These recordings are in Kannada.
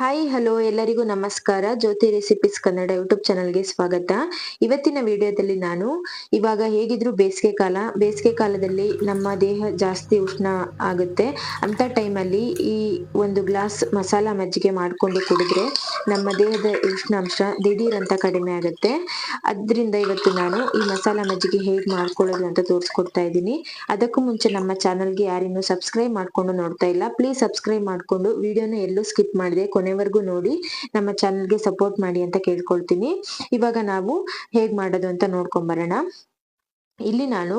ಹಾಯ್ ಹಲೋ ಎಲ್ಲರಿಗೂ ನಮಸ್ಕಾರ. ಜ್ಯೋತಿ ರೆಸಿಪೀಸ್ ಕನ್ನಡ ಯೂಟ್ಯೂಬ್ ಚಾನಲ್ಗೆ ಸ್ವಾಗತ. ಇವತ್ತಿನ ವಿಡಿಯೋದಲ್ಲಿ ನಾನು ಇವಾಗ ಹೇಗಿದ್ರು ಬೇಸಿಗೆ ಕಾಲ, ಬೇಸಿಗೆ ಕಾಲದಲ್ಲಿ ನಮ್ಮ ದೇಹ ಜಾಸ್ತಿ ಉಷ್ಣ ಆಗುತ್ತೆ. ಅಂತ ಟೈಮಲ್ಲಿ ಈ ಒಂದು ಗ್ಲಾಸ್ ಮಸಾಲ ಮಜ್ಜಿಗೆ ಮಾಡಿಕೊಂಡು ಕುಡಿದ್ರೆ ನಮ್ಮ ದೇಹದ ಉಷ್ಣಾಂಶ ದಿಢೀರ್ ಅಂತ ಕಡಿಮೆ ಆಗುತ್ತೆ. ಅದರಿಂದ ಇವತ್ತು ನಾನು ಈ ಮಸಾಲ ಮಜ್ಜಿಗೆ ಹೇಗೆ ಮಾಡ್ಕೊಳ್ಳೋದು ಅಂತ ತೋರಿಸ್ಕೊಡ್ತಾ ಇದ್ದೀನಿ. ಅದಕ್ಕೂ ಮುಂಚೆ ನಮ್ಮ ಚಾನಲ್ಗೆ ಯಾರಿನ್ನೂ ಸಬ್ಸ್ಕ್ರೈಬ್ ಮಾಡ್ಕೊಂಡು ನೋಡ್ತಾ ಇಲ್ಲ. ಪ್ಲೀಸ್ ಸಬ್ಸ್ಕ್ರೈಬ್ ಮಾಡ್ಕೊಂಡು ವಿಡಿಯೋನ ಎಲ್ಲೂ ಸ್ಕಿಪ್ ಮಾಡಿದೆ ಕೊನೆವರೆಗೂ ನೋಡಿ ನಮ್ಮ ಚಾನಲ್ಗೆ ಸಪೋರ್ಟ್ ಮಾಡಿ ಅಂತ ಕೇಳ್ಕೊಳ್ತೀನಿ. ಇವಾಗ ನಾವು ಹೇಗ್ ಮಾಡೋದು ಅಂತ ನೋಡ್ಕೊಂಬರೋಣ. ಇಲ್ಲಿ ನಾನು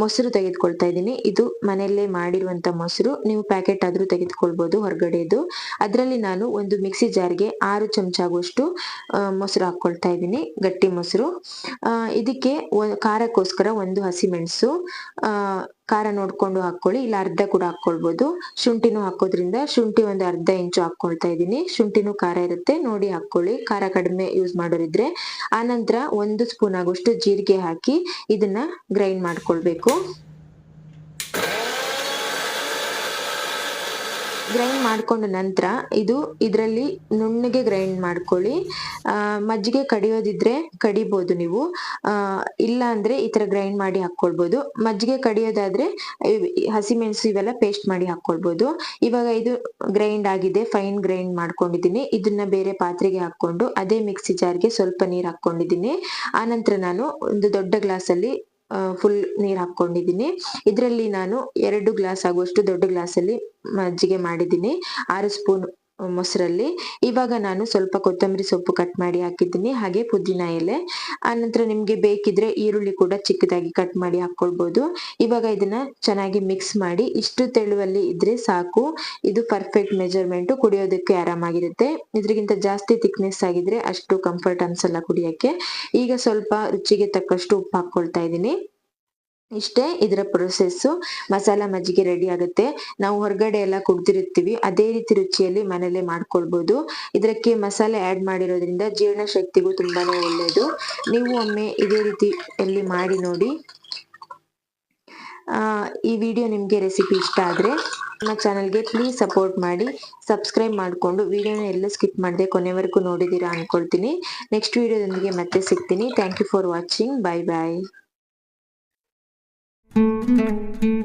ಮೊಸರು ತೆಗೆದುಕೊಳ್ತಾ ಇದ್ದೀನಿ. ಇದು ಮನೆಯಲ್ಲೇ ಮಾಡಿರುವಂತ ಮೊಸರು. ನೀವು ಪ್ಯಾಕೆಟ್ ಆದ್ರೂ ತೆಗೆದುಕೊಳ್ಬಹುದು ಹೊರಗಡೆದು. ಅದರಲ್ಲಿ ನಾನು ಒಂದು ಮಿಕ್ಸಿ ಜಾರ್ಗೆ ಆರು ಚಮಚ ಆಗುವಷ್ಟು ಮೊಸರು ಹಾಕೊಳ್ತಾ ಇದ್ದೀನಿ. ಗಟ್ಟಿ ಮೊಸರು. ಇದಕ್ಕೆ ಖಾರಕ್ಕೋಸ್ಕರ ಒಂದು ಹಸಿಮೆಣಸು ಖಾರ ನೋಡ್ಕೊಂಡು ಹಾಕೊಳ್ಳಿ, ಇಲ್ಲ ಅರ್ಧ ಕೂಡ ಹಾಕೊಳ್ಬೋದು ಶುಂಠಿನೂ ಹಾಕೋದ್ರಿಂದ ಶುಂಠಿ ಒಂದು ಅರ್ಧ ಇಂಚು ಹಾಕೊಳ್ತಾ ಇದ್ದೀನಿ. ಶುಂಠಿನೂ ಖಾರ ಇರುತ್ತೆ. ನೋಡಿ ಹಾಕೊಳ್ಳಿ ಖಾರ ಕಡಿಮೆ ಯೂಸ್ ಮಾಡೋರಿದ್ರೆ ಆನಂತರ ಒಂದು ಸ್ಪೂನ್ ಆಗುವಷ್ಟು ಜೀರಿಗೆ ಹಾಕಿ ಇದನ್ನ ಗ್ರೈಂಡ್ ಮಾಡ್ಕೊಳ್ಬೇಕು. ಗ್ರೈಂಡ್ ಮಾಡ್ಕೊಂಡ ನಂತರ ಇದು ಇದರಲ್ಲಿ ನುಣ್ಣಗೆ ಗ್ರೈಂಡ್ ಮಾಡ್ಕೊಳ್ಳಿ. ಮಜ್ಜಿಗೆ ಕಡಿಯೋದಿದ್ರೆ ಕಡಿಬೋದು ನೀವು. ಇಲ್ಲ ಅಂದ್ರೆ ಈ ತರ ಗ್ರೈಂಡ್ ಮಾಡಿ ಹಾಕೊಳ್ಬೋದು ಮಜ್ಜಿಗೆ ಕಡಿಯೋದಾದ್ರೆ ಹಸಿಮೆಣಸು ಇವೆಲ್ಲ ಪೇಸ್ಟ್ ಮಾಡಿ ಹಾಕೊಳ್ಬೋದು ಇವಾಗ ಇದು ಗ್ರೈಂಡ್ ಆಗಿದೆ ಫೈನ್ ಗ್ರೈಂಡ್ ಮಾಡ್ಕೊಂಡಿದ್ದೀನಿ. ಇದನ್ನ ಬೇರೆ ಪಾತ್ರೆಗೆ ಹಾಕೊಂಡು ಅದೇ ಮಿಕ್ಸಿ ಜಾರ್ಗೆ ಸ್ವಲ್ಪ ನೀರು ಹಾಕೊಂಡಿದ್ದೀನಿ ಆನಂತರ ನಾನು ಒಂದು ದೊಡ್ಡ ಗ್ಲಾಸ್ ಅಲ್ಲಿ ಫುಲ್ ನೀರ್ ಹಾಕೊಂಡಿದ್ದೀನಿ ಇದರಲ್ಲಿ ನಾನು ಎರಡು ಗ್ಲಾಸ್ ಆಗುವಷ್ಟು ದೊಡ್ಡ ಗ್ಲಾಸ್ ಅಲ್ಲಿ ಮಜ್ಜಿಗೆ ಮಾಡಿದ್ದೀನಿ. ಆರು ಸ್ಪೂನ್ ಮೊಸರಲ್ಲಿ. ಇವಾಗ ನಾನು ಸ್ವಲ್ಪ ಕೊತ್ತಂಬರಿ ಸೊಪ್ಪು ಕಟ್ ಮಾಡಿ ಹಾಕಿದ್ದೀನಿ. ಹಾಗೆ ಪುದೀನ ಎಲೆ. ಆನಂತರ ನಿಮ್ಗೆ ಬೇಕಿದ್ರೆ ಈರುಳ್ಳಿ ಕೂಡ ಚಿಕ್ಕದಾಗಿ ಕಟ್ ಮಾಡಿ ಹಾಕೊಳ್ಬಹುದು ಇವಾಗ ಇದನ್ನ ಚೆನ್ನಾಗಿ ಮಿಕ್ಸ್ ಮಾಡಿ ಇಷ್ಟು ತೆಳುವಲ್ಲಿ ಇದ್ರೆ ಸಾಕು. ಇದು ಪರ್ಫೆಕ್ಟ್ ಮೆಜರ್ಮೆಂಟ್ ಕುಡಿಯೋದಕ್ಕೆ ಆರಾಮಾಗಿರುತ್ತೆ. ಇದ್ರಿಗಿಂತ ಜಾಸ್ತಿ ಥಿಕ್ನೆಸ್ ಆಗಿದ್ರೆ ಅಷ್ಟು ಕಂಫರ್ಟ್ ಅನ್ಸಲ್ಲ ಕುಡಿಯಕ್ಕೆ. ಈಗ ಸ್ವಲ್ಪ ರುಚಿಗೆ ತಕ್ಕಷ್ಟು ಉಪ್ಪು ಹಾಕೊಳ್ತಾ ಇದ್ದೀನಿ. ಇಷ್ಟೇ ಇದರ ಪ್ರೊಸೆಸ್ಸು ಮಸಾಲ ಮಜ್ಜಿಗೆ ರೆಡಿ ಆಗುತ್ತೆ. ನಾವು ಹೊರಗಡೆ ಎಲ್ಲ ಕುಡ್ದಿರ್ತೀವಿ ಅದೇ ರೀತಿ ರುಚಿಯಲ್ಲಿ ಮನೇಲೆ ಮಾಡ್ಕೊಳ್ಬಹುದು ಇದಕ್ಕೆ ಮಸಾಲೆ ಆಡ್ ಮಾಡಿರೋದ್ರಿಂದ ಜೀರ್ಣ ಶಕ್ತಿಗೂ ತುಂಬಾನೇ ಒಳ್ಳೆಯದು ನೀವು ಒಮ್ಮೆ ಇದೇ ರೀತಿ ಎಲ್ಲಿ ಮಾಡಿ ನೋಡಿ. ಆ, ಈ ವಿಡಿಯೋ ನಿಮ್ಗೆ ರೆಸಿಪಿ ಇಷ್ಟ ಆದ್ರೆ ನಮ್ಮ ಚಾನಲ್ಗೆ ಪ್ಲೀಸ್ ಸಪೋರ್ಟ್ ಮಾಡಿ ಸಬ್ಸ್ಕ್ರೈಬ್ ಮಾಡಿಕೊಂಡು ವಿಡಿಯೋನ ಎಲ್ಲ ಸ್ಕಿಪ್ ಮಾಡದೆ ಕೊನೆವರೆಗೂ ನೋಡಿದ್ದೀರಾ ಅನ್ಕೊಳ್ತೀನಿ. ನೆಕ್ಸ್ಟ್ ವಿಡಿಯೋದೊಂದಿಗೆ ಮತ್ತೆ ಸಿಗ್ತೀನಿ. Thank you for watching bye bye Música